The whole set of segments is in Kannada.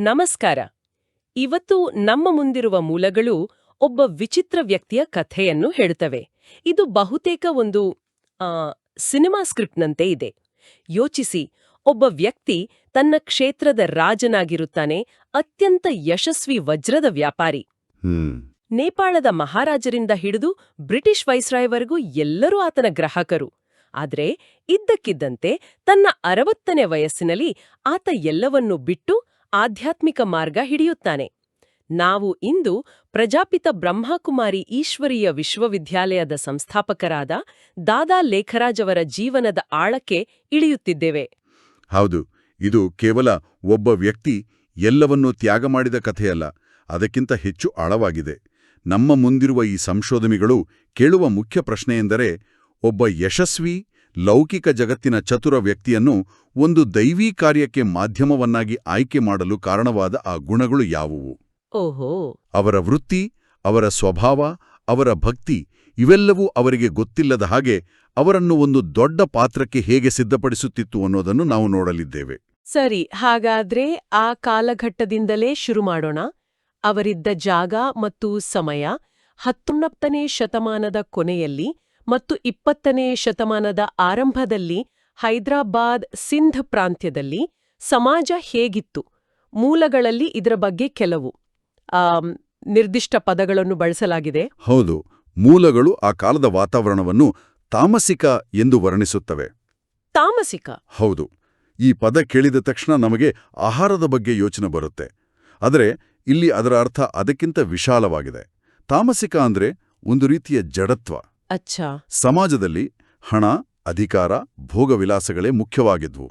ನಮಸ್ಕಾರ. ಇವತ್ತು ನಮ್ಮ ಮುಂದಿರುವ ಮೂಲಗಳು ಒಬ್ಬ ವಿಚಿತ್ರ ವ್ಯಕ್ತಿಯ ಕಥೆಯನ್ನು ಹೇಳುತ್ತವೆ. ಇದು ಬಹುತೇಕ ಒಂದು ಸಿನಿಮಾ ಸ್ಕ್ರಿಪ್ಟ್ನಂತೆ ಇದೆ. ಯೋಚಿಸಿ ಒಬ್ಬ ವ್ಯಕ್ತಿ ತನ್ನ ಕ್ಷೇತ್ರದ ರಾಜನಾಗಿರುತ್ತಾನೆ ಅತ್ಯಂತ ಯಶಸ್ವಿ ವಜ್ರದ ವ್ಯಾಪಾರಿ. ನೇಪಾಳದ ಮಹಾರಾಜರಿಂದ ಹಿಡಿದು ಬ್ರಿಟಿಷ್ ವೈಸ್ರಾಯ್ವರೆಗೂ ಎಲ್ಲರೂ ಆತನ ಗ್ರಾಹಕರು. ಆದರೆ ಇದ್ದಕ್ಕಿದ್ದಂತೆ ತನ್ನ ಅರವತ್ತನೇ ವಯಸ್ಸಿನಲ್ಲಿ ಆತ ಎಲ್ಲವನ್ನೂ ಬಿಟ್ಟು ಆಧ್ಯಾತ್ಮಿಕ ಮಾರ್ಗ ಹಿಡಿಯುತ್ತಾನೆ. ನಾವು ಇಂದು ಪ್ರಜಾಪಿತ ಬ್ರಹ್ಮಕುಮಾರಿ ಈಶ್ವರೀಯ ವಿಶ್ವವಿದ್ಯಾಲಯದ ಸಂಸ್ಥಾಪಕರಾದ ದಾದಾ ಲೇಖರಾಜ್ ಅವರ ಜೀವನದ ಆಳಕ್ಕೆ ಇಳಿಯುತ್ತಿದ್ದೇವೆ. ಹೌದು, ಇದು ಕೇವಲ ಒಬ್ಬ ವ್ಯಕ್ತಿ ಎಲ್ಲವನ್ನೂ ತ್ಯಾಗ ಮಾಡಿದ ಕಥೆಯಲ್ಲ, ಅದಕ್ಕಿಂತ ಹೆಚ್ಚು ಆಳವಾಗಿದೆ. ನಮ್ಮ ಮುಂದಿರುವ ಈ ಸಂಶೋಧನೆಗಳು ಕೇಳುವ ಮುಖ್ಯ ಪ್ರಶ್ನೆಯೆಂದರೆ, ಒಬ್ಬ ಯಶಸ್ವಿ ಲೌಕಿಕ ಜಗತ್ತಿನ ಚತುರ ವ್ಯಕ್ತಿಯನ್ನು ಒಂದು ದೈವೀ ಕಾರ್ಯಕ್ಕೆ ಮಾಧ್ಯಮವನ್ನಾಗಿ ಆಯ್ಕೆ ಮಾಡಲು ಕಾರಣವಾದ ಆ ಗುಣಗಳು ಯಾವುವು? ಓಹೋ. ಅವರ ವೃತ್ತಿ ಅವರ ಸ್ವಭಾವ ಅವರ ಭಕ್ತಿ ಇವೆಲ್ಲವೂ ಅವರಿಗೆ ಗೊತ್ತಿಲ್ಲದ ಹಾಗೆ ಅವರನ್ನು ಒಂದು ದೊಡ್ಡ ಪಾತ್ರಕ್ಕೆ ಹೇಗೆ ಸಿದ್ಧಪಡಿಸುತ್ತಿತ್ತು ಅನ್ನೋದನ್ನು ನಾವು ನೋಡಲಿದ್ದೇವೆ. ಸರಿ ಹಾಗಾದ್ರೆ ಆ ಕಾಲಘಟ್ಟದಿಂದಲೇ ಶುರು ಮಾಡೋಣ. ಅವರಿದ್ದ ಜಾಗ ಮತ್ತು ಸಮಯ ಹತ್ತೊಂಬತ್ತನೇ ಶತಮಾನದ ಕೊನೆಯಲ್ಲಿ ಮತ್ತು ಇಪ್ಪತ್ತನೇ ಶತಮಾನದ ಆರಂಭದಲ್ಲಿ ಹೈದರಾಬಾದ್ ಸಿಂಧ್ ಪ್ರಾಂತ್ಯದಲ್ಲಿ ಸಮಾಜ ಹೇಗಿತ್ತು? ಮೂಲಗಳಲ್ಲಿ ಇದರ ಬಗ್ಗೆ ಕೆಲವು ನಿರ್ದಿಷ್ಟ ಪದಗಳನ್ನು ಬಳಸಲಾಗಿದೆ. ಹೌದು ಮೂಲಗಳು ಆ ಕಾಲದ ವಾತಾವರಣವನ್ನು ತಾಮಸಿಕ ಎಂದು ವರ್ಣಿಸುತ್ತವೆ. ತಾಮಸಿಕ? ಹೌದು ಈ ಪದ ಕೇಳಿದ ತಕ್ಷಣ ನಮಗೆ ಆಹಾರದ ಬಗ್ಗೆ ಯೋಚನೆ ಬರುತ್ತೆ. ಆದರೆ ಇಲ್ಲಿ ಅದರ ಅರ್ಥ ಅದಕ್ಕಿಂತ ವಿಶಾಲವಾಗಿದೆ. ತಾಮಸಿಕ ಅಂದ್ರೆ ಒಂದು ರೀತಿಯ ಜಡತ್ವ. ಅಚ್ಚಾ. ಸಮಾಜದಲ್ಲಿ ಹಣ ಅಧಿಕಾರ ಭೋಗವಿಲಾಸಗಳೇ ಮುಖ್ಯವಾಗಿದ್ವು.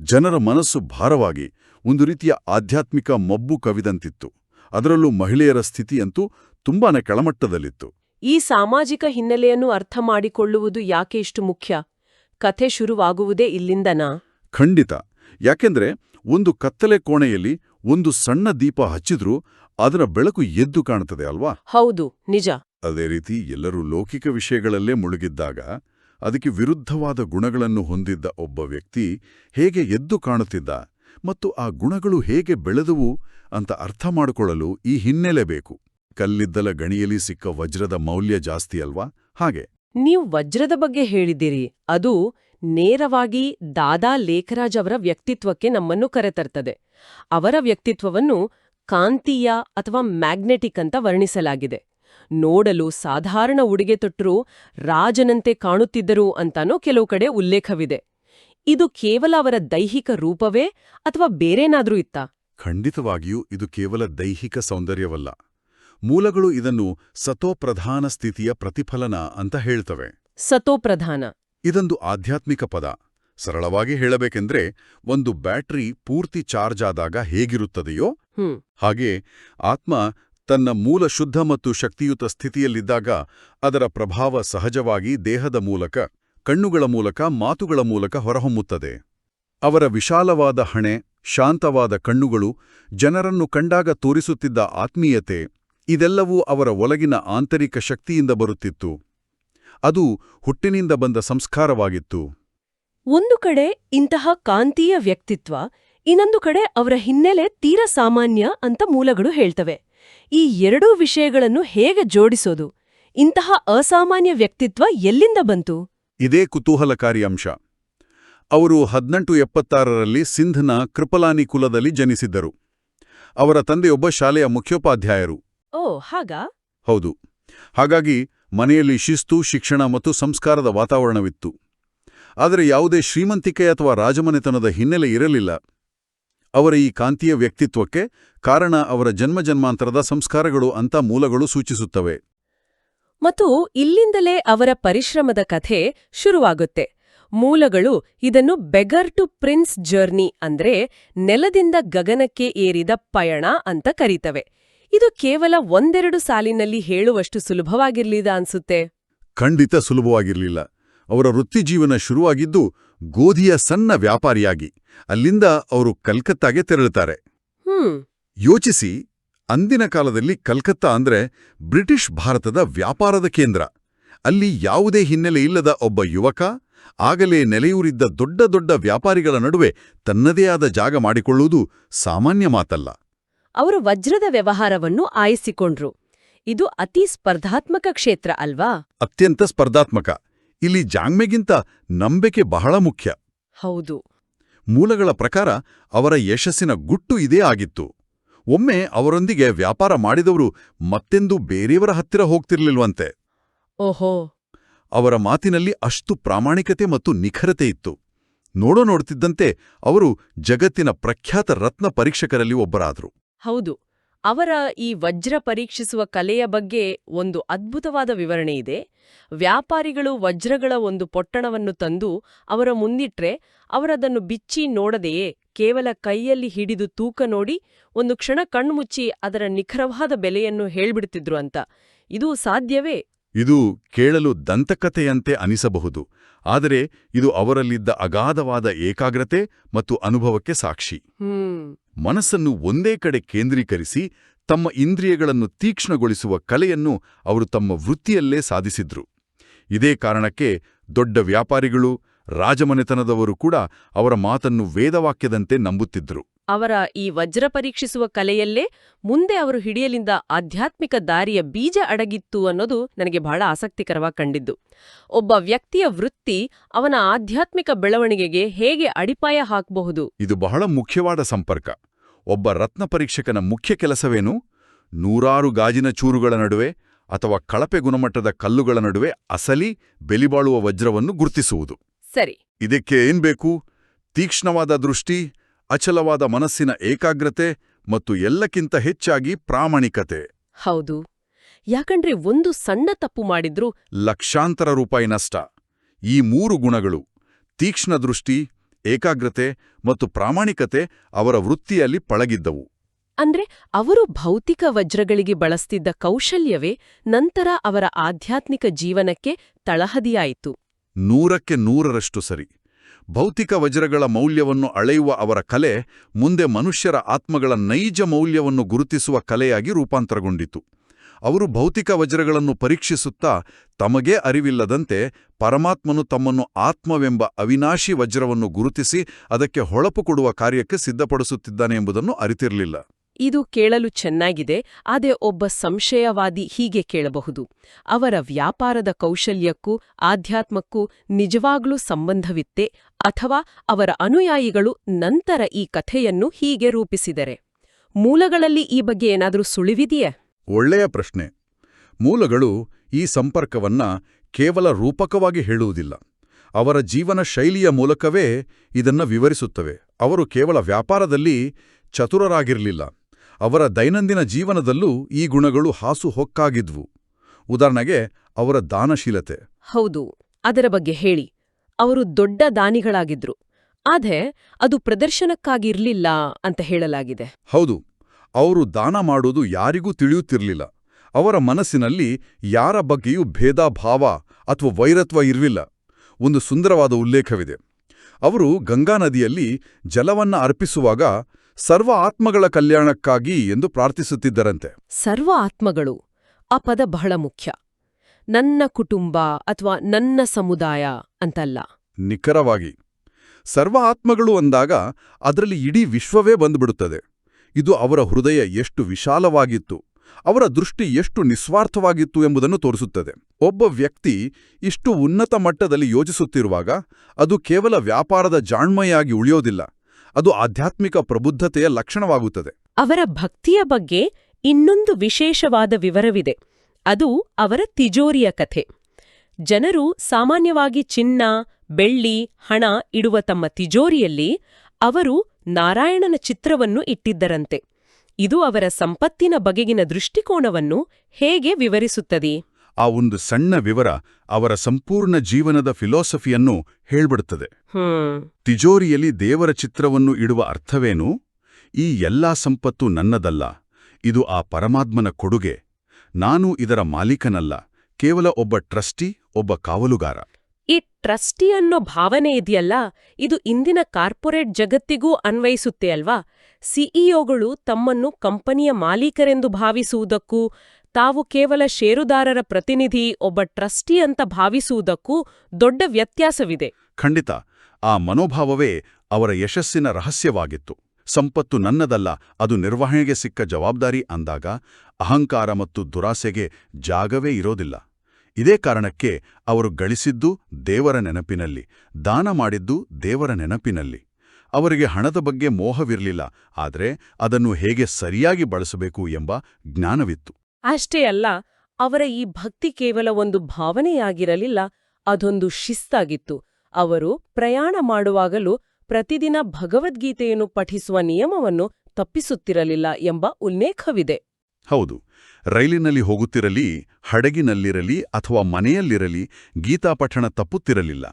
ಜನರ ಮನಸ್ಸು ಭಾರವಾಗಿ ಒಂದು ರೀತಿಯ ಆಧ್ಯಾತ್ಮಿಕ ಮಬ್ಬು ಕವಿದಂತಿತ್ತು. ಅದರಲ್ಲೂ ಮಹಿಳೆಯರ ಸ್ಥಿತಿಯಂತೂ ತುಂಬಾನೇ ಕೆಳಮಟ್ಟದಲ್ಲಿತ್ತು. ಈ ಸಾಮಾಜಿಕ ಹಿನ್ನೆಲೆಯನ್ನು ಅರ್ಥ ಮಾಡಿಕೊಳ್ಳುವುದು ಯಾಕೆ ಇಷ್ಟು ಮುಖ್ಯ? ಕಥೆ ಶುರುವಾಗುವುದೇ ಇಲ್ಲಿಂದನಾ? ಖಂಡಿತ. ಯಾಕೆಂದ್ರೆ ಒಂದು ಕತ್ತಲೆ ಕೋಣೆಯಲ್ಲಿ ಒಂದು ಸಣ್ಣ ದೀಪ ಹಚ್ಚಿದ್ರೂ ಅದರ ಬೆಳಕು ಎದ್ದು ಕಾಣುತ್ತದೆ ಅಲ್ವಾ? ಹೌದು ನಿಜ. ಅದೇ ರೀತಿ ಎಲ್ಲರೂ ಲೌಕಿಕ ವಿಷಯಗಳಲ್ಲೇ ಮುಳುಗಿದ್ದಾಗ ಅದಕ್ಕೆ ವಿರುದ್ಧವಾದ ಗುಣಗಳನ್ನು ಹೊಂದಿದ್ದ ಒಬ್ಬ ವ್ಯಕ್ತಿ ಹೇಗೆ ಎದ್ದು ಕಾಣುತ್ತಿದ್ದ ಮತ್ತು ಆ ಗುಣಗಳು ಹೇಗೆ ಬೆಳೆದುವು ಅಂತ ಅರ್ಥ ಮಾಡಿಕೊಳ್ಳಲು ಈ ಹಿನ್ನೆಲೆ ಬೇಕು. ಕಲ್ಲಿದ್ದಲ ಗಣಿಯಲ್ಲಿ ಸಿಕ್ಕ ವಜ್ರದ ಮೌಲ್ಯ ಜಾಸ್ತಿ ಅಲ್ವಾ? ಹಾಗೆ. ನೀವು ವಜ್ರದ ಬಗ್ಗೆ ಹೇಳಿದ್ದೀರಿ. ಅದು ನೇರವಾಗಿ ದಾದಾ ಲೇಖರಾಜ್ ಅವರ ವ್ಯಕ್ತಿತ್ವಕ್ಕೆ ನಮ್ಮನ್ನು ಕರೆತರ್ತದೆ. ಅವರ ವ್ಯಕ್ತಿತ್ವವನ್ನು ಕಾಂತೀಯ ಅಥವಾ ಮ್ಯಾಗ್ನೆಟಿಕ್ ಅಂತ ವರ್ಣಿಸಲಾಗಿದೆ. ನೋಡಲು ಸಾಧಾರಣ ಉಡುಗೆ ತೊಟ್ಟರೂ ರಾಜನಂತೆ ಕಾಣುತ್ತಿದ್ದರು ಅಂತಾನೂ ಕೆಲವು ಕಡೆ ಉಲ್ಲೇಖವಿದೆ. ಇದು ಕೇವಲ ಅವರ ದೈಹಿಕ ರೂಪವೇ ಅಥವಾ ಬೇರೇನಾದ್ರೂ ಇತ್ತ? ಖಂಡಿತವಾಗಿಯೂ ಇದು ಕೇವಲ ದೈಹಿಕ ಸೌಂದರ್ಯವಲ್ಲ. ಮೂಲಗಳು ಇದನ್ನು ಸತೋಪ್ರಧಾನ ಸ್ಥಿತಿಯ ಪ್ರತಿಫಲನ ಅಂತ ಹೇಳ್ತವೆ. ಸತೋಪ್ರಧಾನ. ಇದೊಂದು ಆಧ್ಯಾತ್ಮಿಕ ಪದ. ಸರಳವಾಗಿ ಹೇಳಬೇಕೆಂದ್ರೆ ಒಂದು ಬ್ಯಾಟರಿ ಪೂರ್ತಿ ಚಾರ್ಜ್ ಆದಾಗ ಹೇಗಿರುತ್ತದೆಯೋ ಹಾಗೆ ಆತ್ಮ ತನ್ನ ಮೂಲ ಶುದ್ಧ ಮತ್ತು ಶಕ್ತಿಯುತ ಸ್ಥಿತಿಯಲ್ಲಿದ್ದಾಗ ಅದರ ಪ್ರಭಾವ ಸಹಜವಾಗಿ ದೇಹದ ಮೂಲಕ, ಕಣ್ಣುಗಳ ಮೂಲಕ, ಮಾತುಗಳ ಮೂಲಕ ಹೊರಹೊಮ್ಮುತ್ತದೆ. ಅವರ ವಿಶಾಲವಾದ ಹಣೆ, ಶಾಂತವಾದ ಕಣ್ಣುಗಳು, ಜನರನ್ನು ಕಂಡಾಗ ತೋರಿಸುತ್ತಿದ್ದ ಆತ್ಮೀಯತೆ, ಇದೆಲ್ಲವೂ ಅವರ ಒಳಗಿನ ಆಂತರಿಕ ಶಕ್ತಿಯಿಂದ ಬರುತ್ತಿತ್ತು. ಅದು ಹುಟ್ಟಿನಿಂದ ಬಂದ ಸಂಸ್ಕಾರವಾಗಿತ್ತು. ಒಂದು ಕಡೆ ಇಂತಹ ಕಾಂತೀಯ ವ್ಯಕ್ತಿತ್ವ, ಇನ್ನೊಂದು ಕಡೆ ಅವರ ಹಿನ್ನೆಲೆ ತೀರ ಸಾಮಾನ್ಯ ಅಂತ ಮೂಲಗಳು ಹೇಳ್ತವೆ. ಈ ಎರಡೂ ವಿಷಯಗಳನ್ನು ಹೇಗೆ ಜೋಡಿಸೋದು? ಇಂತಹ ಅಸಾಮಾನ್ಯ ವ್ಯಕ್ತಿತ್ವ ಎಲ್ಲಿಂದ ಬಂತು? ಇದೇ ಕುತೂಹಲಕಾರಿ ಅಂಶ. ಅವರು ಹದಿನೆಂಟು ಎಪ್ಪತ್ತಾರರಲ್ಲಿ ಸಿಂಧ್ನ ಕೃಪಲಾನಿ ಕುಲದಲ್ಲಿ ಜನಿಸಿದ್ದರು. ಅವರ ತಂದೆಯೊಬ್ಬ ಶಾಲೆಯ ಮುಖ್ಯೋಪಾಧ್ಯಾಯರು. ಓ ಹಾಗಾ? ಹೌದು. ಹಾಗಾಗಿ ಮನೆಯಲ್ಲಿ ಶಿಸ್ತು ಶಿಕ್ಷಣ ಮತ್ತು ಸಂಸ್ಕಾರದ ವಾತಾವರಣವಿತ್ತು. ಆದರೆ ಯಾವುದೇ ಶ್ರೀಮಂತಿಕೆ ಅಥವಾ ರಾಜಮನೆತನದ ಹಿನ್ನೆಲೆ ಇರಲಿಲ್ಲ. ಅವರ ಈ ಕಾಂತೀಯ ವ್ಯಕ್ತಿತ್ವಕ್ಕೆ ಕಾರಣ ಅವರ ಜನ್ಮಜನ್ಮಾಂತರದ ಸಂಸ್ಕಾರಗಳು ಅಂತ ಮೂಲಗಳು ಸೂಚಿಸುತ್ತವೆ. ಮತ್ತು ಇಲ್ಲಿಂದಲೇ ಅವರ ಪರಿಶ್ರಮದ ಕಥೆ ಶುರುವಾಗುತ್ತೆ. ಮೂಲಗಳು ಇದನ್ನು ಬೆಗರ್ ಟು ಪ್ರಿನ್ಸ್ ಜರ್ನಿ ಅಂದ್ರೆ ನೆಲದಿಂದ ಗಗನಕ್ಕೆ ಏರಿದ ಪಯಣ ಅಂತ ಕರೀತವೆ. ಇದು ಕೇವಲ ಒಂದೆರಡು ಸಾಲಿನಲ್ಲಿ ಹೇಳುವಷ್ಟು ಸುಲಭವಾಗಿರ್ಲಿದ ಅನ್ಸುತ್ತೆ? ಖಂಡಿತ ಸುಲಭವಾಗಿರಲಿಲ್ಲ. ಅವರ ವೃತ್ತಿಜೀವನ ಶುರುವಾಗಿದ್ದು ಗೋಧಿಯ ಸಣ್ಣ ವ್ಯಾಪಾರಿಯಾಗಿ. ಅಲ್ಲಿಂದ ಅವರು ಕಲ್ಕತ್ತಾಗೆ ತೆರಳುತ್ತಾರೆ. ಯೋಚಿಸಿ ಅಂದಿನ ಕಾಲದಲ್ಲಿ ಕಲ್ಕತ್ತಾ ಅಂದ್ರೆ ಬ್ರಿಟಿಷ್ ಭಾರತದ ವ್ಯಾಪಾರದ ಕೇಂದ್ರ. ಅಲ್ಲಿ ಯಾವುದೇ ಹಿನ್ನೆಲೆ ಇಲ್ಲದ ಒಬ್ಬ ಯುವಕ ಆಗಲೇ ನೆಲೆಯೂರಿದ್ದ ದೊಡ್ಡ ದೊಡ್ಡ ವ್ಯಾಪಾರಿಗಳ ನಡುವೆ ತನ್ನದೇ ಆದ ಜಾಗ ಮಾಡಿಕೊಳ್ಳುವುದು ಸಾಮಾನ್ಯ ಮಾತಲ್ಲ. ಅವರು ವಜ್ರದ ವ್ಯವಹಾರವನ್ನು ಆಯಿಸಿಕೊಂಡ್ರು. ಇದು ಅತಿ ಸ್ಪರ್ಧಾತ್ಮಕ ಕ್ಷೇತ್ರ ಅಲ್ವಾ? ಅತ್ಯಂತ ಸ್ಪರ್ಧಾತ್ಮಕ. ಇಲ್ಲಿ ಜಾಂಗ್ಮೆಗಿಂತ ನಂಬಿಕೆ ಬಹಳ ಮುಖ್ಯ. ಹೌದು. ಮೂಲಗಳ ಪ್ರಕಾರ ಅವರ ಯಶಸ್ಸಿನ ಗುಟ್ಟು ಇದೇ ಆಗಿತ್ತು. ಒಮ್ಮೆ ಅವರೊಂದಿಗೆ ವ್ಯಾಪಾರ ಮಾಡಿದವರು ಮತ್ತೆಂದೂ ಬೇರೆಯವರ ಹತ್ತಿರ ಹೋಗ್ತಿರ್ಲಿಲ್ವಂತೆ. ಓಹೋ. ಅವರ ಮಾತಿನಲ್ಲಿ ಅಷ್ಟು ಪ್ರಾಮಾಣಿಕತೆ ಮತ್ತು ನಿಖರತೆ ಇತ್ತು. ನೋಡೋ ನೋಡ್ತಿದ್ದಂತೆ ಅವರು ಜಗತ್ತಿನ ಪ್ರಖ್ಯಾತ ರತ್ನ ಪರೀಕ್ಷಕರಲ್ಲಿ ಒಬ್ಬರಾದರು. ಹೌದು. ಅವರ ಈ ವಜ್ರ ಪರೀಕ್ಷಿಸುವ ಕಲೆಯ ಬಗ್ಗೆ ಒಂದು ಅದ್ಭುತವಾದ ವಿವರಣೆ ಇದೆ. ವ್ಯಾಪಾರಿಗಳು ವಜ್ರಗಳ ಒಂದು ಪೊಟ್ಟಣವನ್ನು ತಂದು ಅವರ ಮುಂದಿಟ್ರೆ ಅವರದನ್ನು ಬಿಚ್ಚಿ ನೋಡದೆಯೇ? ಕೇವಲ ಕೈಯಲ್ಲಿ ಹಿಡಿದು ತೂಕ ನೋಡಿ ಒಂದು ಕ್ಷಣ ಕಣ್ಮುಚ್ಚಿ ಅದರ ನಿಖರವಾದ ಬೆಲೆಯನ್ನು ಹೇಳ್ಬಿಡ್ತಿದ್ರು ಅಂತ. ಇದು ಸಾಧ್ಯವೇ? ಇದು ಕೇಳಲು ದಂತಕಥೆಯಂತೆ ಅನಿಸಬಹುದು. ಆದರೆ ಇದು ಅವರಲ್ಲಿದ್ದ ಅಗಾಧವಾದ ಏಕಾಗ್ರತೆ ಮತ್ತು ಅನುಭವಕ್ಕೆ ಸಾಕ್ಷಿ. ಹ್ಮ್. ಮನಸ್ಸನ್ನು ಒಂದೇ ಕಡೆ ಕೇಂದ್ರೀಕರಿಸಿ ತಮ್ಮ ಇಂದ್ರಿಯಗಳನ್ನು ತೀಕ್ಷ್ಣಗೊಳಿಸುವ ಕಲೆಯನ್ನು ಅವರು ತಮ್ಮ ವೃತ್ತಿಯಲ್ಲೇ ಸಾಧಿಸಿದ್ರು. ಇದೇ ಕಾರಣಕ್ಕೆ ದೊಡ್ಡ ವ್ಯಾಪಾರಿಗಳು, ರಾಜಮನೆತನದವರು ಕೂಡ ಅವರ ಮಾತನ್ನು ವೇದವಾಕ್ಯದಂತೆ ನಂಬುತ್ತಿದ್ರು. ಅವರ ಈ ವಜ್ರ ಪರೀಕ್ಷಿಸುವ ಕಲೆಯಲ್ಲೇ ಮುಂದೆ ಅವರು ಹಿಡಿಯಲಿಂದ ಆಧ್ಯಾತ್ಮಿಕ ದಾರಿಯ ಬೀಜ ಅಡಗಿತ್ತು ಅನ್ನೋದು ನನಗೆ ಬಹಳ ಆಸಕ್ತಿಕರವಾಗಿ ಕಂಡಿದ್ದು. ಒಬ್ಬ ವ್ಯಕ್ತಿಯ ವೃತ್ತಿ ಅವನ ಆಧ್ಯಾತ್ಮಿಕ ಬೆಳವಣಿಗೆಗೆ ಹೇಗೆ ಅಡಿಪಾಯ ಹಾಕಬಹುದು? ಇದು ಬಹಳ ಮುಖ್ಯವಾದ ಸಂಪರ್ಕ. ಒಬ್ಬ ರತ್ನ ಪರೀಕ್ಷಕನ ಮುಖ್ಯ ಕೆಲಸವೇನು? ನೂರಾರು ಗಾಜಿನ ಚೂರುಗಳ ನಡುವೆ ಅಥವಾ ಕಳಪೆ ಗುಣಮಟ್ಟದ ಕಲ್ಲುಗಳ ನಡುವೆ ಅಸಲಿ ಬೆಲಿಬಾಳುವ ವಜ್ರವನ್ನು ಗುರುತಿಸುವುದು. ಸರಿ. ಇದಕ್ಕೆ ಏನ್ಬೇಕು ತೀಕ್ಷ್ಣವಾದ ದೃಷ್ಟಿ ಅಚಲವಾದ ಮನಸ್ಸಿನ ಏಕಾಗ್ರತೆ ಮತ್ತು ಎಲ್ಲಕ್ಕಿಂತ ಹೆಚ್ಚಾಗಿ ಪ್ರಾಮಾಣಿಕತೆ. ಹೌದು. ಯಾಕಂದ್ರೆ ಒಂದು ಸಣ್ಣ ತಪ್ಪು ಮಾಡಿದ್ರೂ ಲಕ್ಷಾಂತರ ರೂಪಾಯಿ ನಷ್ಟ. ಈ ಮೂರು ಗುಣಗಳು ತೀಕ್ಷ್ಣ ದೃಷ್ಟಿ ಏಕಾಗ್ರತೆ ಮತ್ತು ಪ್ರಾಮಾಣಿಕತೆ ಅವರ ವೃತ್ತಿಯಲ್ಲಿ ಪಳಗಿದ್ದವು. ಅಂದ್ರೆ ಅವರು ಭೌತಿಕ ವಜ್ರಗಳಿಗೆ ಬಳಸ್ತಿದ್ದ ಕೌಶಲ್ಯವೇ ನಂತರ ಅವರ ಆಧ್ಯಾತ್ಮಿಕ ಜೀವನಕ್ಕೆ ತಳಹದಿಯಾಯಿತು. ನೂರಕ್ಕೆ ನೂರರಷ್ಟು ಸರಿ. ಭೌತಿಕ ವಜ್ರಗಳ ಮೌಲ್ಯವನ್ನು ಅಳೆಯುವ ಅವರ ಕಲೆ ಮುಂದೆ ಮನುಷ್ಯರ ಆತ್ಮಗಳ ನೈಜ ಮೌಲ್ಯವನ್ನು ಗುರುತಿಸುವ ಕಲೆಯಾಗಿ ರೂಪಾಂತರಗೊಂಡಿತು. ಅವರು ಭೌತಿಕ ವಜ್ರಗಳನ್ನು ಪರೀಕ್ಷಿಸುತ್ತಾ ತಮಗೇ ಅರಿವಿಲ್ಲದಂತೆ ಪರಮಾತ್ಮನು ತಮ್ಮನ್ನು ಆತ್ಮವೆಂಬ ಅವಿನಾಶಿ ವಜ್ರವನ್ನು ಗುರುತಿಸಿ ಅದಕ್ಕೆ ಹೊಳಪು ಕೊಡುವ ಕಾರ್ಯಕ್ಕೆ ಸಿದ್ಧಪಡಿಸುತ್ತಿದ್ದಾನೆ ಎಂಬುದನ್ನು ಅರಿತಿರಲಿಲ್ಲ. ಇದು ಕೇಳಲು ಚೆನ್ನಾಗಿದೆ ಆದರೆ ಒಬ್ಬ ಸಂಶಯವಾದಿ ಹೀಗೆ ಕೇಳಬಹುದು. ಅವರ ವ್ಯಾಪಾರದ ಕೌಶಲ್ಯಕ್ಕೂ ಆಧ್ಯಾತ್ಮಕ್ಕೂ ನಿಜವಾಗ್ಲೂ ಸಂಬಂಧವಿತ್ತೆ ಅಥವಾ ಅವರ ಅನುಯಾಯಿಗಳು ನಂತರ ಈ ಕಥೆಯನ್ನು ಹೀಗೆ ರೂಪಿಸಿದರೆ. ಮೂಲಗಳಲ್ಲಿ ಈ ಬಗ್ಗೆ ಏನಾದರೂ ಸುಳಿವಿದೆಯೇ? ಒಳ್ಳೆಯ ಪ್ರಶ್ನೆ. ಮೂಲಗಳು ಈ ಸಂಪರ್ಕವನ್ನ ಕೇವಲ ರೂಪಕವಾಗಿ ಹೇಳುವುದಿಲ್ಲ. ಅವರ ಜೀವನ ಶೈಲಿಯ ಮೂಲಕವೇ ಇದನ್ನ ವಿವರಿಸುತ್ತವೆ. ಅವರು ಕೇವಲ ವ್ಯಾಪಾರದಲ್ಲಿ ಚತುರರಾಗಿರಲಿಲ್ಲ. ಅವರ ದೈನಂದಿನ ಜೀವನದಲ್ಲೂ ಈ ಗುಣಗಳು ಹಾಸುಹೊಕ್ಕಾಗಿದ್ವು ಉದಾಹರಣೆಗೆ ಅವರ ದಾನಶೀಲತೆ. ಹೌದು. ಅದರ ಬಗ್ಗೆ ಹೇಳಿ. ಅವರು ದೊಡ್ಡ ದಾನಿಗಳಾಗಿದ್ರು. ಆದರೆ ಅದು ಪ್ರದರ್ಶನಕ್ಕಾಗಿರ್ಲಿಲ್ಲ ಅಂತ ಹೇಳಲಾಗಿದೆ. ಹೌದು ಅವರು ದಾನ ಮಾಡುವುದು ಯಾರಿಗೂ ತಿಳಿಯುತ್ತಿರಲಿಲ್ಲ. ಅವರ ಮನಸ್ಸಿನಲ್ಲಿ ಯಾರ ಬಗ್ಗೆಯೂ ಭೇದಾಭಾವ ಅಥವಾ ವೈರತ್ವ ಇರಲಿಲ್ಲ. ಒಂದು ಸುಂದರವಾದ ಉಲ್ಲೇಖವಿದೆ. ಅವರು ಗಂಗಾ ನದಿಯಲ್ಲಿ ಜಲವನ್ನ ಅರ್ಪಿಸುವಾಗ ಸರ್ವ ಆತ್ಮಗಳ ಕಲ್ಯಾಣಕ್ಕಾಗಿ ಎಂದು ಪ್ರಾರ್ಥಿಸುತ್ತಿದ್ದರಂತೆ. ಸರ್ವ ಆತ್ಮಗಳು ಆ ಪದ ಬಹಳ ಮುಖ್ಯ. ನನ್ನ ಕುಟುಂಬ ಅಥವಾ ನನ್ನ ಸಮುದಾಯ ಅಂತಲ್ಲ. ನಿಖರವಾಗಿ. ಸರ್ವ ಆತ್ಮಗಳು ಅಂದಾಗ ಅದರಲ್ಲಿ ಇಡೀ ವಿಶ್ವವೇ ಬಂದುಬಿಡುತ್ತದೆ. ಇದು ಅವರ ಹೃದಯ ಎಷ್ಟು ವಿಶಾಲವಾಗಿತ್ತು, ಅವರ ದೃಷ್ಟಿ ಎಷ್ಟು ನಿಸ್ವಾರ್ಥವಾಗಿತ್ತು ಎಂಬುದನ್ನು ತೋರಿಸುತ್ತದೆ. ಒಬ್ಬ ವ್ಯಕ್ತಿ ಇಷ್ಟು ಉನ್ನತ ಮಟ್ಟದಲ್ಲಿ ಯೋಚಿಸುತ್ತಿರುವಾಗ ಅದು ಕೇವಲ ವ್ಯಾಪಾರದ ಜಾಣ್ಮೆಯಾಗಿ ಉಳಿಯೋದಿಲ್ಲ, ಅದು ಆಧ್ಯಾತ್ಮಿಕ ಪ್ರಬುದ್ಧತೆಯ ಲಕ್ಷಣವಾಗುತ್ತದೆ. ಅವರ ಭಕ್ತಿಯ ಬಗ್ಗೆ ಇನ್ನೊಂದು ವಿಶೇಷವಾದ ವಿವರವಿದೆ, ಅದು ಅವರ ತಿಜೋರಿಯ ಕಥೆ. ಜನರು ಸಾಮಾನ್ಯವಾಗಿ ಚಿನ್ನ ಬೆಳ್ಳಿ ಹಣ ಇಡುವ ತಮ್ಮ ತಿಜೋರಿಯಲ್ಲಿ ಅವರು ನಾರಾಯಣನ ಚಿತ್ರವನ್ನು ಇಟ್ಟಿದ್ದರಂತೆ. ಇದು ಅವರ ಸಂಪತ್ತಿನ ಬಗೆಗಿನ ದೃಷ್ಟಿಕೋನವನ್ನು ಹೇಗೆ ವಿವರಿಸುತ್ತದೆ? ಆ ಒಂದು ಸಣ್ಣ ವಿವರ ಅವರ ಸಂಪೂರ್ಣ ಜೀವನದ ಫಿಲಾಸಫಿಯನ್ನು ಹೇಳ್ಬಿಡುತ್ತದೆ ತಿಜೋರಿಯಲ್ಲಿ ದೇವರ ಚಿತ್ರವನ್ನು ಇಡುವ ಅರ್ಥವೇನು? ಈ ಎಲ್ಲಾ ಸಂಪತ್ತು ನನ್ನದಲ್ಲ. ಇದು ಆ ಪರಮಾತ್ಮನ ಕೊಡುಗೆ. ನಾನು ಇದರ ಮಾಲೀಕನಲ್ಲ. ಕೇವಲ ಒಬ್ಬ ಟ್ರಸ್ಟಿ ಒಬ್ಬ ಕಾವಲುಗಾರ. ಈ ಟ್ರಸ್ಟಿ ಅನ್ನೋ ಭಾವನೆ ಇದೆಯಲ್ಲ, ಇದು ಇಂದಿನ ಕಾರ್ಪೊರೇಟ್ ಜಗತ್ತಿಗೂ ಅನ್ವಯಿಸುತ್ತೆ ಅಲ್ವಾ? ಸಿಇಒಗಳು ತಮ್ಮನ್ನು ಕಂಪನಿಯ ಮಾಲೀಕರೆಂದು ಭಾವಿಸುವುದಕ್ಕೂ, ತಾವು ಕೇವಲ ಷೇರುದಾರರ ಪ್ರತಿನಿಧಿ, ಒಬ್ಬ ಟ್ರಸ್ಟಿ ಅಂತ ಭಾವಿಸುವುದಕ್ಕೂ ದೊಡ್ಡ ವ್ಯತ್ಯಾಸವಿದೆ. ಖಂಡಿತ. ಆ ಮನೋಭಾವವೇ ಅವರ ಯಶಸ್ಸಿನ ರಹಸ್ಯವಾಗಿತ್ತು. ಸಂಪತ್ತು ನನ್ನದಲ್ಲ, ಅದು ನಿರ್ವಹಣೆಗೆ ಸಿಕ್ಕ ಜವಾಬ್ದಾರಿ ಅಂದಾಗ, ಅಹಂಕಾರ ಮತ್ತು ದುರಾಸೆಗೆ ಜಾಗವೇ ಇರೋದಿಲ್ಲ. ಇದೇ ಕಾರಣಕ್ಕೆ ಅವರು ಗಳಿಸಿದ್ದು ದೇವರ ನೆನಪಿನಲ್ಲಿ, ದಾನ ಮಾಡಿದ್ದು ದೇವರ ನೆನಪಿನಲ್ಲಿ. ಅವರಿಗೆ ಹಣದ ಬಗ್ಗೆ ಮೋಹವಿರಲಿಲ್ಲ, ಆದರೆ ಅದನ್ನು ಹೇಗೆ ಸರಿಯಾಗಿ ಬಳಸಬೇಕು ಎಂಬ ಜ್ಞಾನವಿತ್ತು. ಅಷ್ಟೇ ಅಲ್ಲ, ಅವರ ಈ ಭಕ್ತಿ ಕೇವಲ ಒಂದು ಭಾವನೆಯಾಗಿರಲಿಲ್ಲ, ಅದೊಂದು ಶಿಸ್ತಾಗಿತ್ತು. ಅವರು ಪ್ರಯಾಣ ಮಾಡುವಾಗಲೂ ಪ್ರತಿದಿನ ಭಗವದ್ಗೀತೆಯನ್ನು ಪಠಿಸುವ ನಿಯಮವನ್ನು ತಪ್ಪಿಸುತ್ತಿರಲಿಲ್ಲ ಎಂಬ ಉಲ್ಲೇಖವಿದೆ. ಹೌದು ರೈಲಿನಲ್ಲಿ ಹೋಗುತ್ತಿರಲಿ ಹಡಗಿನಲ್ಲಿರಲಿ ಅಥವಾ ಮನೆಯಲ್ಲಿರಲಿ ಗೀತಾಪಠಣ ತಪ್ಪುತ್ತಿರಲಿಲ್ಲ.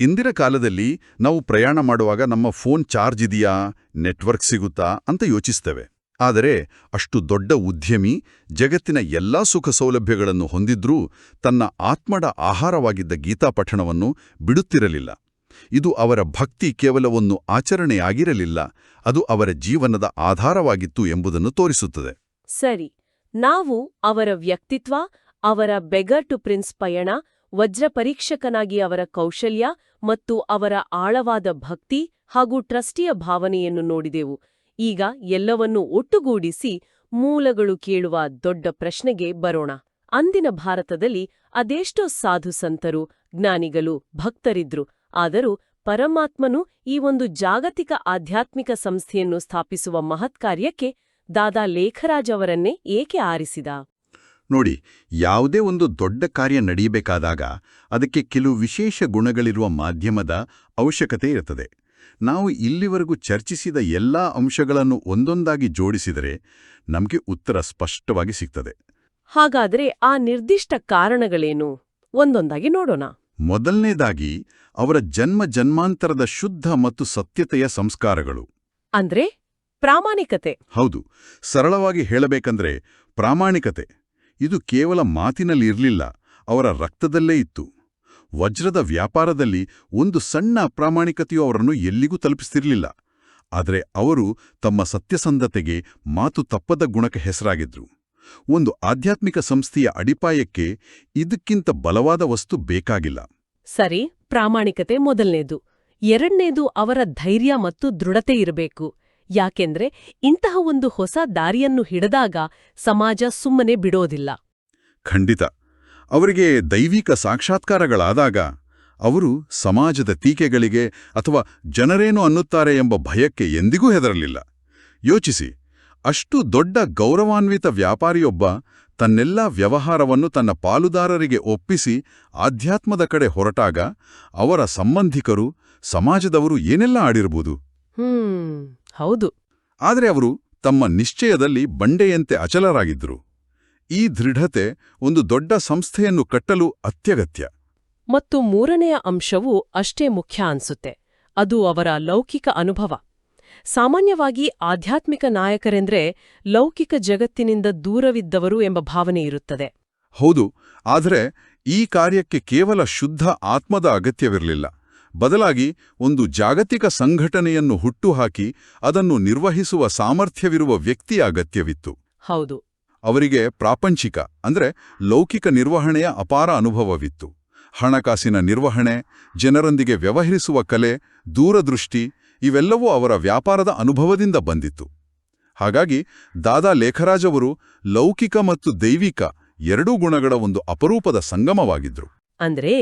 ಇಂದಿನ ಕಾಲದಲ್ಲಿ ನಾವು ಪ್ರಯಾಣ ಮಾಡುವಾಗ ನಮ್ಮ ಫೋನ್ ಚಾರ್ಜ್ ಇದೆಯಾ ನೆಟ್ವರ್ಕ್ ಸಿಗುತ್ತಾ ಅಂತ ಯೋಚಿಸ್ತೇವೆ. ಆದರೆ ಅಷ್ಟು ದೊಡ್ಡ ಉದ್ಯಮಿ ಜಗತ್ತಿನ ಎಲ್ಲಾ ಸುಖ ಸೌಲಭ್ಯಗಳನ್ನು ಹೊಂದಿದ್ರೂ ತನ್ನ ಆತ್ಮಡ ಆಹಾರವಾಗಿದ್ದ ಗೀತಾಪಠಣವನ್ನು ಬಿಡುತ್ತಿರಲಿಲ್ಲ. ಇದು ಅವರ ಭಕ್ತಿ ಕೇವಲ ಒಂದು ಆಚರಣೆಯಾಗಿರಲಿಲ್ಲ, ಅದು ಅವರ ಜೀವನದ ಆಧಾರವಾಗಿತ್ತು ಎಂಬುದನ್ನು ತೋರಿಸುತ್ತದೆ. ಸರಿ, ನಾವು ಅವರ ವ್ಯಕ್ತಿತ್ವ, ಅವರ ಬೆಗರ್ ಟು ಪ್ರಿನ್ಸ್ ಪಯಣ, ವಜ್ರ ಪರೀಕ್ಷಕನಾಗಿ ಅವರ ಕೌಶಲ್ಯ ಮತ್ತು ಅವರ ಆಳವಾದ ಭಕ್ತಿ ಹಾಗೂ ಟ್ರಸ್ಟಿಯ ಭಾವನೆಯನ್ನು ನೋಡಿದೆವು. ಈಗ ಎಲ್ಲವನ್ನೂ ಒಟ್ಟುಗೂಡಿಸಿ ಮೂಲಗಳು ಕೇಳುವ ದೊಡ್ಡ ಪ್ರಶ್ನೆಗೆ ಬರೋಣ. ಅಂದಿನ ಭಾರತದಲ್ಲಿ ಅದೆಷ್ಟೋ ಸಾಧು ಸಂತರು, ಜ್ಞಾನಿಗಳು, ಭಕ್ತರಿದ್ರು. ಆದರೂ ಪರಮಾತ್ಮನು ಈ ಒಂದು ಜಾಗತಿಕ ಆಧ್ಯಾತ್ಮಿಕ ಸಂಸ್ಥೆಯನ್ನು ಸ್ಥಾಪಿಸುವ ಮಹತ್ಕಾರ್ಯಕ್ಕೆ ದಾದಾ ಲೇಖರಾಜ್ ಅವರನ್ನೇ ಏಕೆ ಆರಿಸಿದ? ನೋಡಿ ಯಾವುದೇ ಒಂದು ದೊಡ್ಡ ಕಾರ್ಯ ನಡೆಯಬೇಕಾದಾಗ ಅದಕ್ಕೆ ಕೆಲವು ವಿಶೇಷ ಗುಣಗಳಿರುವ ಮಾಧ್ಯಮದ ಅವಶ್ಯಕತೆ ಇರುತ್ತದೆ. ನಾವು ಇಲ್ಲಿವರೆಗೂ ಚರ್ಚಿಸಿದ ಎಲ್ಲಾ ಅಂಶಗಳನ್ನು ಒಂದೊಂದಾಗಿ ಜೋಡಿಸಿದರೆ ನಮಗೆ ಉತ್ತರ ಸ್ಪಷ್ಟವಾಗಿ ಸಿಗ್ತದೆ. ಹಾಗಾದ್ರೆ ಆ ನಿರ್ದಿಷ್ಟ ಕಾರಣಗಳೇನು? ಒಂದೊಂದಾಗಿ ನೋಡೋಣ. ಮೊದಲನೇದಾಗಿ ಅವರ ಜನ್ಮ ಜನ್ಮಾಂತರದ ಶುದ್ಧ ಮತ್ತು ಸತ್ಯತೆಯ ಸಂಸ್ಕಾರಗಳು. ಅಂದ್ರೆ ಪ್ರಾಮಾಣಿಕತೆ. ಹೌದು ಸರಳವಾಗಿ ಹೇಳಬೇಕಂದ್ರೆ ಪ್ರಾಮಾಣಿಕತೆ. ಇದು ಕೇವಲ ಮಾತಿನಲ್ಲಿರ್ಲಿಲ್ಲ ಅವರ ರಕ್ತದಲ್ಲೇ ಇತ್ತು. ವಜ್ರದ ವ್ಯಾಪಾರದಲ್ಲಿ ಒಂದು ಸಣ್ಣ ಪ್ರಾಮಾಣಿಕತೆಯು ಅವರನ್ನು ಎಲ್ಲಿಗೂ ತಲುಪಿಸ್ತಿರ್ಲಿಲ್ಲ. ಆದರೆ ಅವರು ತಮ್ಮ ಸತ್ಯಸಂಧತೆಗೆ ಮಾತು ತಪ್ಪದ ಗುಣಕ್ಕೆ ಹೆಸರಾಗಿದ್ರು. ಒಂದು ಆಧ್ಯಾತ್ಮಿಕ ಸಂಸ್ಥೆಯ ಅಡಿಪಾಯಕ್ಕೆ ಇದಕ್ಕಿಂತ ಬಲವಾದ ವಸ್ತು ಬೇಕಾಗಿಲ್ಲ. ಸರಿ ಪ್ರಾಮಾಣಿಕತೆ ಮೊದಲನೇದು. ಎರಡನೇದು ಅವರ ಧೈರ್ಯ ಮತ್ತು ದೃಢತೆ ಇರಬೇಕು. ಯಾಕೆಂದ್ರೆ ಇಂತಹ ಒಂದು ಹೊಸ ದಾರಿಯನ್ನು ಹಿಡಿದಾಗ ಸಮಾಜ ಸುಮ್ಮನೆ ಬಿಡೋದಿಲ್ಲ. ಖಂಡಿತ. ಅವರಿಗೆ ದೈವಿಕ ಸಾಕ್ಷಾತ್ಕಾರಗಳಾದಾಗ ಅವರು ಸಮಾಜದ ಟೀಕೆಗಳಿಗೆ ಅಥವಾ ಜನರೇನು ಅನ್ನುತ್ತಾರೆ ಎಂಬ ಭಯಕ್ಕೆ ಎಂದಿಗೂ ಹೆದರಲಿಲ್ಲ. ಯೋಚಿಸಿ. ಅಷ್ಟು ದೊಡ್ಡ ಗೌರವಾನ್ವಿತ ವ್ಯಾಪಾರಿಯೊಬ್ಬ ತನ್ನೆಲ್ಲ ವ್ಯವಹಾರವನ್ನು ತನ್ನ ಪಾಲುದಾರರಿಗೆ ಒಪ್ಪಿಸಿ ಆಧ್ಯಾತ್ಮದ ಕಡೆ ಹೊರಟಾಗ ಅವರ ಸಂಬಂಧಿಕರು ಸಮಾಜದವರು ಏನೆಲ್ಲ ಆಡಿರಬಹುದು? ಹ್ಮ್ ಹೌದು. ಆದರೆ ಅವರು ತಮ್ಮ ನಿಶ್ಚಯದಲ್ಲಿ ಬಂಡೆಯಂತೆ ಅಚಲರಾಗಿದ್ದರು. ಈ ದೃಢತೆ ಒಂದು ದೊಡ್ಡ ಸಂಸ್ಥೆಯನ್ನು ಕಟ್ಟಲು ಅತ್ಯಗತ್ಯ. ಮತ್ತು ಮೂರನೆಯ ಅಂಶವೂ ಅಷ್ಟೇ ಮುಖ್ಯ ಅನ್ಸುತ್ತೆ. ಅದು ಅವರ ಲೌಕಿಕ ಅನುಭವ. ಸಾಮಾನ್ಯವಾಗಿ ಆಧ್ಯಾತ್ಮಿಕ ನಾಯಕರೆಂದ್ರೆ ಲೌಕಿಕ ಜಗತ್ತಿನಿಂದ ದೂರವಿದ್ದವರು ಎಂಬ ಭಾವನೆ ಇರುತ್ತದೆ. ಹೌದು ಆದರೆ ಈ ಕಾರ್ಯಕ್ಕೆ ಕೇವಲ ಶುದ್ಧ ಆತ್ಮದ ಅಗತ್ಯವಿರಲಿಲ್ಲ. ಬದಲಾಗಿ ಒಂದು ಜಾಗತಿಕ ಸಂಘಟನೆಯನ್ನು ಹುಟ್ಟುಹಾಕಿ ಅದನ್ನು ನಿರ್ವಹಿಸುವ ಸಾಮರ್ಥ್ಯವಿರುವ ವ್ಯಕ್ತಿಯ ಅಗತ್ಯವಿತ್ತು. ಹೌದು. ಅವರಿಗೆ ಪ್ರಾಪಂಚಿಕ ಅಂದರೆ ಲೌಕಿಕ ನಿರ್ವಹಣೆಯ ಅಪಾರ ಅನುಭವವಿತ್ತು. ಹಣಕಾಸಿನ ನಿರ್ವಹಣೆ ಜನರೊಂದಿಗೆ ವ್ಯವಹರಿಸುವ ಕಲೆ ದೂರದೃಷ್ಟಿ ಇವೆಲ್ಲವೂ ಅವರ ವ್ಯಾಪಾರದ ಅನುಭವದಿಂದ ಬಂದಿತ್ತು. ಹಾಗಾಗಿ ದಾದಾ ಲೇಖರಾಜವರು ಲೌಕಿಕ ಮತ್ತು ದೈವಿಕ ಎರಡೂ ಗುಣಗಳ ಒಂದು ಅಪರೂಪದ ಸಂಗಮವಾಗಿದ್ರು. ಅಂದ್ರೆ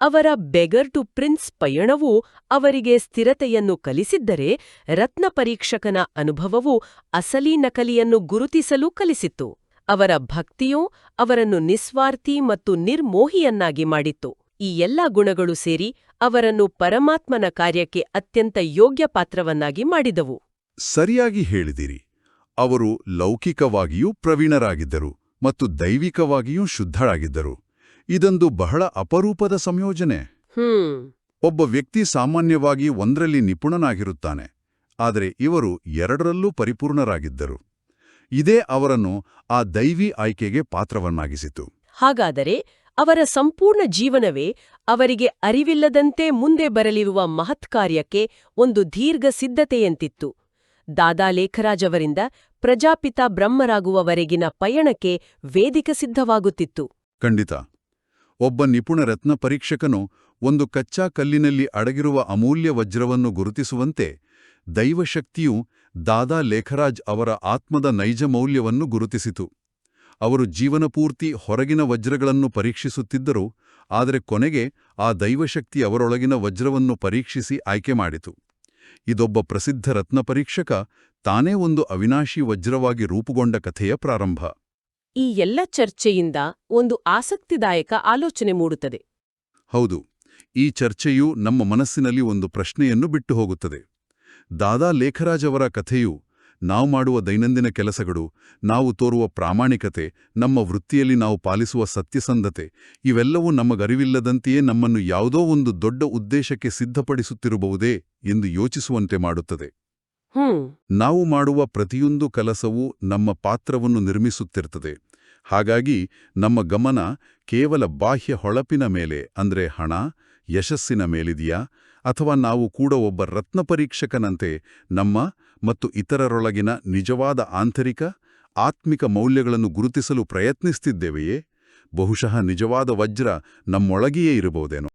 ಅವರ ಬೆಗರ್ ಟು ಪ್ರಿನ್ಸ್ ಪಯಣವು ಅವರಿಗೆ ಸ್ಥಿರತೆಯನ್ನು ಕಲಿಸಿದ್ದರೆ ರತ್ನ ಪರೀಕ್ಷಕನ ಅನುಭವವು ಅಸಲಿ ನಕಲಿಯನ್ನು ಗುರುತಿಸಲು ಕಲಿಸಿತ್ತು. ಅವರ ಭಕ್ತಿಯೂ ಅವರನ್ನು ನಿಸ್ವಾರ್ಥಿ ಮತ್ತು ನಿರ್ಮೋಹಿಯನ್ನಾಗಿ ಮಾಡಿತ್ತು. ಈ ಎಲ್ಲ ಗುಣಗಳು ಸೇರಿ ಅವರನ್ನು ಪರಮಾತ್ಮನ ಕಾರ್ಯಕ್ಕೆ ಅತ್ಯಂತ ಯೋಗ್ಯ ಪಾತ್ರವನ್ನಾಗಿ ಮಾಡಿದವು. ಸರಿಯಾಗಿ ಹೇಳಿದಿರಿ. ಅವರು ಲೌಕಿಕವಾಗಿಯೂ ಪ್ರವೀಣರಾಗಿದ್ದರು ಮತ್ತು ದೈವಿಕವಾಗಿಯೂ ಶುದ್ಧರಾಗಿದ್ದರು. ಇದೊಂದು ಬಹಳ ಅಪರೂಪದ ಸಂಯೋಜನೆ. ಹ್ಮ್. ಒಬ್ಬ ವ್ಯಕ್ತಿ ಸಾಮಾನ್ಯವಾಗಿ ಒಂದರಲ್ಲಿ ನಿಪುಣನಾಗಿರುತ್ತಾನೆ ಆದರೆ ಇವರು ಎರಡರಲ್ಲೂ ಪರಿಪೂರ್ಣರಾಗಿದ್ದರು. ಇದೇ ಅವರನ್ನು ಆ ದೈವಿ ಆಯ್ಕೆಗೆ ಪಾತ್ರವನ್ನಾಗಿಸಿತು. ಹಾಗಾದರೆ ಅವರ ಸಂಪೂರ್ಣ ಜೀವನವೇ ಅವರಿಗೆ ಅರಿವಿಲ್ಲದಂತೆ ಮುಂದೆ ಬರಲಿರುವ ಮಹತ್ಕಾರ್ಯಕ್ಕೆ ಒಂದು ದೀರ್ಘ ಸಿದ್ಧತೆಯಂತಿತ್ತು. ದಾದಾ ಲೇಖರಾಜ್ ಅವರಿಂದ ಪ್ರಜಾಪಿತ ಬ್ರಹ್ಮರಾಗುವವರೆಗಿನ ಪಯಣಕ್ಕೆ ವೇದಿಕ ಸಿದ್ಧವಾಗುತ್ತಿತ್ತು. ಖಂಡಿತ. ಒಬ್ಬ ನಿಪುಣ ರತ್ನ ಪರೀಕ್ಷಕನು ಒಂದು ಕಚ್ಚಾ ಕಲ್ಲಿನಲ್ಲಿ ಅಡಗಿರುವ ಅಮೂಲ್ಯ ವಜ್ರವನ್ನು ಗುರುತಿಸುವಂತೆ ದೈವಶಕ್ತಿಯು ದಾದಾ ಲೇಖರಾಜ್ ಅವರ ಆತ್ಮದ ನೈಜ ಮೌಲ್ಯವನ್ನು ಗುರುತಿಸಿತು. ಅವರು ಜೀವನಪೂರ್ತಿ ಹೊರಗಿನ ವಜ್ರಗಳನ್ನು ಪರೀಕ್ಷಿಸುತ್ತಿದ್ದರು ಆದರೆ ಕೊನೆಗೆ ಆ ದೈವಶಕ್ತಿ ಅವರೊಳಗಿನ ವಜ್ರವನ್ನು ಪರೀಕ್ಷಿಸಿ ಆಯ್ಕೆ ಮಾಡಿತು. ಇದೊಬ್ಬ ಪ್ರಸಿದ್ಧ ರತ್ನ ಪರೀಕ್ಷಕ ತಾನೇ ಒಂದು ಅವಿನಾಶಿ ವಜ್ರವಾಗಿ ರೂಪುಗೊಂಡ ಕಥೆಯ ಪ್ರಾರಂಭ. ಈ ಎಲ್ಲ ಚರ್ಚೆಯಿಂದ ಒಂದು ಆಸಕ್ತಿದಾಯಕ ಆಲೋಚನೆ ಮೂಡುತ್ತದೆ. ಹೌದು ಈ ಚರ್ಚೆಯು ನಮ್ಮ ಮನಸ್ಸಿನಲ್ಲಿ ಒಂದು ಪ್ರಶ್ನೆಯನ್ನು ಬಿಟ್ಟು ಹೋಗುತ್ತದೆ ದಾದಾ ಲೇಖರಾಜವರ ಅವರ ಕಥೆಯು ನಾವು ಮಾಡುವ ದೈನಂದಿನ ಕೆಲಸಗಳು ನಾವು ತೋರುವ ಪ್ರಾಮಾಣಿಕತೆ ನಮ್ಮ ವೃತ್ತಿಯಲ್ಲಿ ನಾವು ಪಾಲಿಸುವ ಸತ್ಯಸಂಧತೆ ಇವೆಲ್ಲವೂ ನಮಗರಿವಿಲ್ಲದಂತೆಯೇ ನಮ್ಮನ್ನು ಯಾವುದೋ ಒಂದು ದೊಡ್ಡ ಉದ್ದೇಶಕ್ಕೆ ಸಿದ್ಧಪಡಿಸುತ್ತಿರಬಹುದೇ ಎಂದು ಯೋಚಿಸುವಂತೆ ಮಾಡುತ್ತದೆ. ನಾವು ಮಾಡುವ ಪ್ರತಿಯೊಂದು ಕೆಲಸವೂ ನಮ್ಮ ಪಾತ್ರವನ್ನು ನಿರ್ಮಿಸುತ್ತಿರ್ತದೆ. ಹಾಗಾಗಿ ನಮ್ಮ ಗಮನ ಕೇವಲ ಬಾಹ್ಯ ಹೊಳಪಿನ ಮೇಲೆ ಅಂದ್ರೆ ಹಣ ಯಶಸ್ಸಿನ ಮೇಲಿದೆಯಾ? ಅಥವಾ ನಾವು ಕೂಡ ಒಬ್ಬ ರತ್ನ ಪರೀಕ್ಷಕನಂತೆ ನಮ್ಮ ಮತ್ತು ಇತರರೊಳಗಿನ ನಿಜವಾದ ಆಂತರಿಕ ಆತ್ಮಿಕ ಮೌಲ್ಯಗಳನ್ನು ಗುರುತಿಸಲು ಪ್ರಯತ್ನಿಸುತ್ತಿದ್ದೇವೆಯೇ ಬಹುಶಃ ನಿಜವಾದ ವಜ್ರ ನಮ್ಮೊಳಗಿಯೇ ಇರಬಹುದೇನೋ.